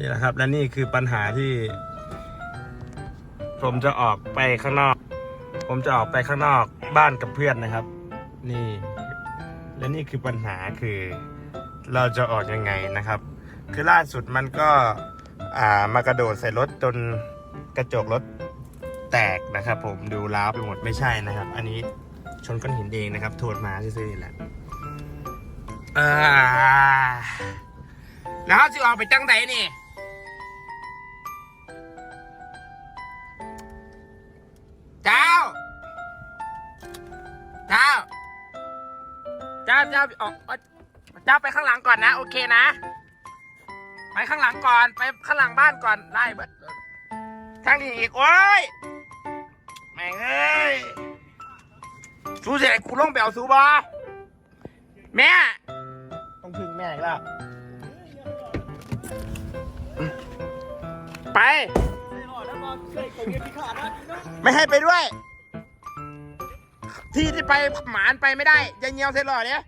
นี่แหละครับ และนี่คือปัญหาที่ ผมจะออกไปข้างนอก ผมจะออกไปข้างนอกบ้านกับเพื่อนนะครับ นี่ และนี่คือปัญหาคือ เราจะออกยังไงนะครับ คือล่าสุดมันก็อ่ามากระโดดใส่รถจนกระจกรถแตกนะครับ ผมดูล้าวไปหมดไม่ใช่นะครับ อันนี้ชนก้อนหินเองนะครับ โทษมาซื่อๆแหละอ่าแล้วเขาจะออกไปจังไหนนี่ เจ้าเจ้าออกเจ้าไปข้างหลังก่อนนะ โอเคนะ ไปข้างหลังก่อนไปข้างหลังบ้านก่อนไล่เบิดทางนี้อีกโอ้ยแม่งเอ้ยสู้เสียกูลงไปเอาสู้บอแม่ ต้องพึ่งแม่อีกแล้วไป ไม่ให้ไปด้วย ที่ที่ไปหมานไปไม่ได้อยังเงียวเสร็จหรอเนี่ย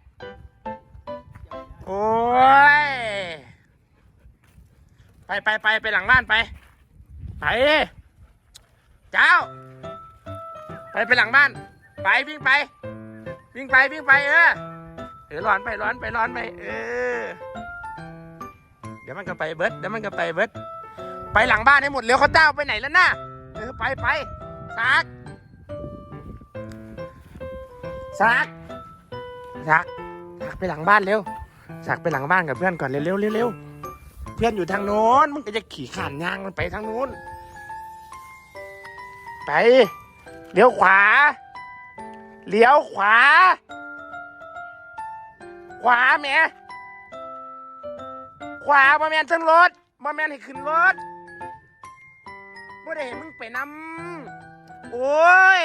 โอ้ย ไปไปไปไปหลังบ้านไป ไป เจ้า ไปไปหลังบ้าน ไปวิ่งไป วิ่งไปวิ่งไปเออ เออร้อนไปร้อนไปร้อนไปเออ เดี๋ยวมันก็ไปเบิร์ดเดี๋ยวมันก็ไปเบิร์ดไปหลังบ้านให้หมดเร็วเขาเจ้าไปไหนแล้วน่ะเออไปไปซักซักซักซักไปหลังบ้านเร็ว ซักไปหลังบ้านกับเพื่อนก่อนเร็วเร็วเร็วเร็วเพื่อนอยู่ทางโน้นมึงก็จะขี่ขานยางมันไปทางโน้น ไปเลี้ยวขวา เลี้ยวขวา ขวาแหม่ขวาบ่แมนทั้งรถบ่แมนให้ขึ้นรถบ่ได้เห็นมึงไปนำโอ้ย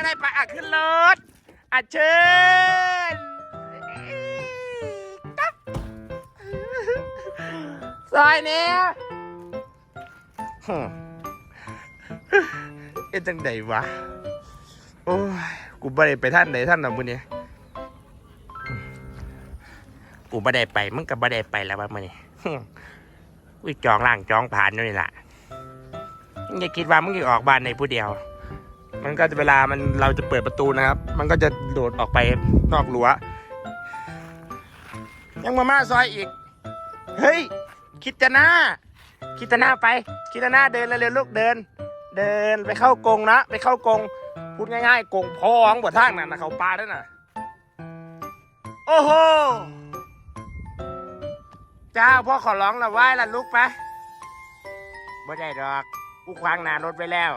ก็ได้ไปอะขึ้นรถอะเชิญจ๊ะซอยเนี้ยเอ็นจังใดวะ โอ้ย กูบ่ได้ไปท่านใดท่านหรอกมื้อนี้กูบ่ได้ไปมึงก็บ่ได้ไปแล้ววะมื้อนี้ฮึ่มกูจองล่างจองผ่านอยู่นี่ล่ะมึงอย่าคิดว่ามึงจะออกบ้านในผู้เดียว มันก็จะเวลามันเราจะเปิดประตูนะครับ มันก็จะโดดออกไปนอกรั้วยังมาม่าซอยอีก เฮ้ย คิดจะหน้า คิดจะหน้าไป คิดจะหน้าเดินเร็วๆลูกเดิน เดินไปเข้ากรงนะ ไปเข้ากรงพูดง่ายๆกรงพองบททางนั่นนะเขาปลาด้วยนะโอ้โห เจ้าพ่อขอร้องละไหว้ละลูกไปบ่ได้ดอก กูขวางหน้ารถไว้แล้ว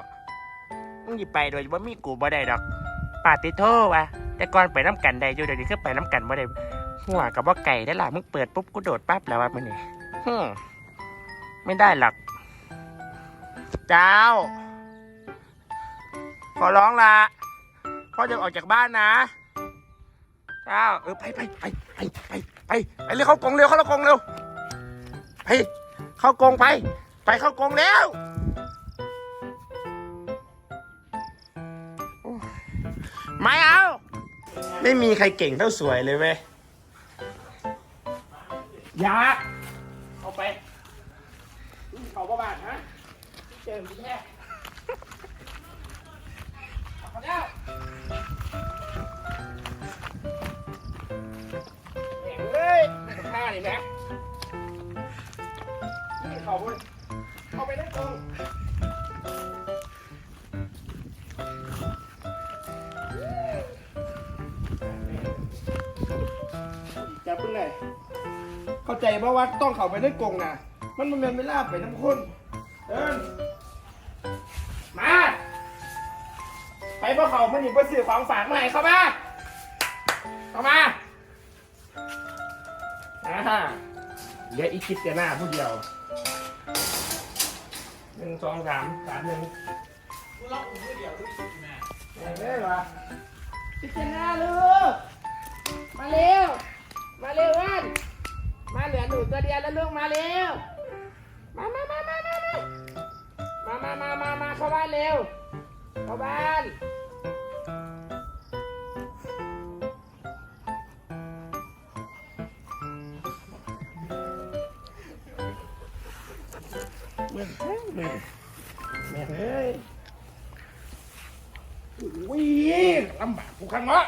มึงหยิบไปโดยว่ามีกูบ่ได้ดอกปาติโทวะแต่ก่อนไปน้ำกันได้อยู่เดี๋ยวนี้คือไปน้ำกันบ่ได้หัวกับว่าไก่ได้ล่ะมึงเปิดปุ๊บกูโดดปั๊บแล้วว่ะมันนี่ฮึไม่ได้หรอกเจ้า ขอร้องละพ่อจะออกจากบ้านนะเจ้าเออไปไปไปไปไปไปไปเร็วเข้ากรงเร็วเข้ากรงเร็วไปเข้ากรงไป ไปเข้ากรงแล้ว ไม่เอา ไม่มีใครเก่งเท่าสวยเลยเว้ยอยากเอาไปเขาประบาทฮะเจอพี่แท้เอาแล้วแหม่งเลยข้านี่นะนี่เขาไปเอาไปได้ตรง เป็นไงเข้าใจป่าว่าต้องเขาไปได้กรงนะมันมันเป็นไม่ลาบไปน้ำข้นเดินมา ไปพวกเขามันหยิบไปซื้อของฝากมาให้เข้ามาเข้ามาอ่าเหลืออีกคิดแต่หน้าผู้เดียวหนึ่งสองสามสามหนึ่งกูล็อกกูผู้เดียวด้วยแม่เหรอพิจารณาลูกมาเร็วมาเร็วเว้น ดูตัวเดียวแล้วลูกมาเร็ว มามามามามามามามามามาเข้าบ้านเร็ว เข้าบ้านแม่แม่แม่เฮ้ยวิ่งลำบากกูขังวะ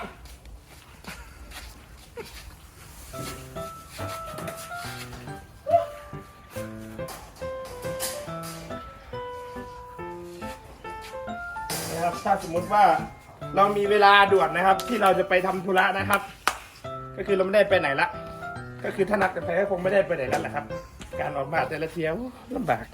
นะครับ ถ้าสมมุติว่าเรามีเวลาด่วนนะครับ ที่เราจะไปทำธุระนะครับ ก็คือเราไม่ได้ไปไหนละ ก็คือถ้านัดกันไปก็คงไม่ได้ไปไหนแล้วแหละครับ การออกมาแต่ละเที่ยวลำบาก